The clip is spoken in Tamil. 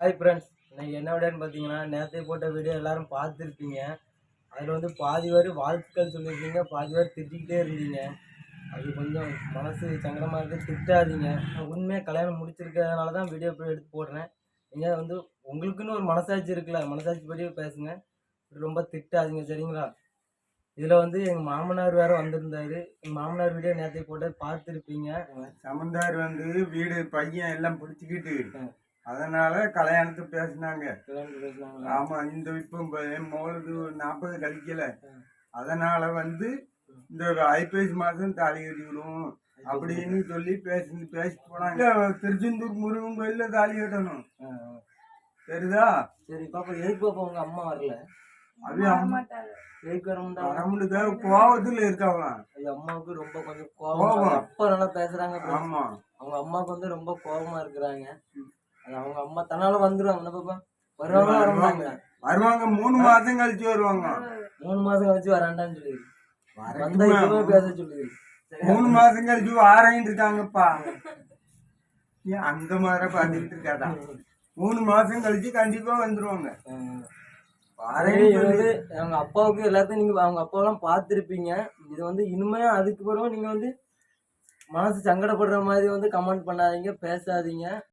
ஹாய் ஃப்ரெண்ட்ஸ் இன்னைக்கு என்ன விடன்னு பார்த்தீங்கன்னா நேற்றே போட்ட வீடியோ எல்லாரும் பார்த்துருப்பீங்க. அதில் வந்து பாதி பேர் வாழ்த்துக்கள் சொல்லியிருக்கீங்க பாதி பேர் திட்டிக்கிட்டே இருந்தீங்க. அது கொஞ்சம் மனசு சங்கடமாக இருக்குது திட்டாதீங்க. நான் உண்மையாக கல்யாணம் முடிச்சிருக்கிறதுனால தான் வீடியோ இப்போ எடுத்து போடுறேன். நீங்கள் வந்து உங்களுக்குன்னு ஒரு மனசாட்சி இருக்குல்ல மனசாட்சி படியே பேசுங்க. ரொம்ப திட்டாதீங்க சரிங்களா? இதில் வந்து எங்கள் மாமனார் வேறு வந்திருந்தாரு. எங்கள் மாமனார் வீடியோ நேற்றே போட்டு பார்த்துருப்பீங்க. சமந்தார் வந்து வீடு பையன் எல்லாம் பிடிச்சிக்கிட்டு. அதனால கல்யாணத்தை பேசினாங்க. ஆமா இந்த இப்போ என் மோளுக்கு நாற்பது கழிக்கல. அதனால வந்து இந்த ஐப்பசி மாசம் தாலி கட்டி விடுவோம் அப்படின்னு சொல்லி பேசி பேசிட்டு போனாங்க. திருச்செந்தூர் முருகன் கோயில்ல தாலி கட்டணும். சரிதா சரி பாப்பா எதுக்கு பாப்பா உங்க அம்மா வரல? கோவத்துல இருக்காங்களாம் அம்மாவுக்கு ரொம்ப கொஞ்சம் கோபம் கோவம். அப்பா நல்லா பேசுறாங்க. ஆமா. அவங்க அம்மாவுக்கு வந்து ரொம்ப கோபமா இருக்கிறாங்க. அது அவங்க அம்மா தன்னால வந்துருவாங்க. பாப்பா? வருவாங்க வர மாட்டாங்க வருவாங்க மூணு மாசம் கழிச்சு வருவாங்க. மூணு மாசம் கழிச்சு வராண்டான்னு சொல்லி வந்தா. இப்பவே பேச சொல்லி மூணு மாசம் கழிச்சு வாரேன் இருக்காங்கப்பா. ஏன் அந்த மாதிரி பார்த்துக்கிட்டு இருக்காதா? மூணு மாசம் கழிச்சு கண்டிப்பா வந்துருவாங்க. வந்து அவங்க அப்பாவுக்கு எல்லாத்தையும் நீங்க அவங்க அப்பாவெல்லாம் பார்த்துருப்பீங்க. இது வந்து இனிமையா அதுக்கு பிறகு நீங்க வந்து மனசு சங்கடப்படுற மாதிரி வந்து கமெண்ட் பண்ணாதீங்க பேசாதீங்க.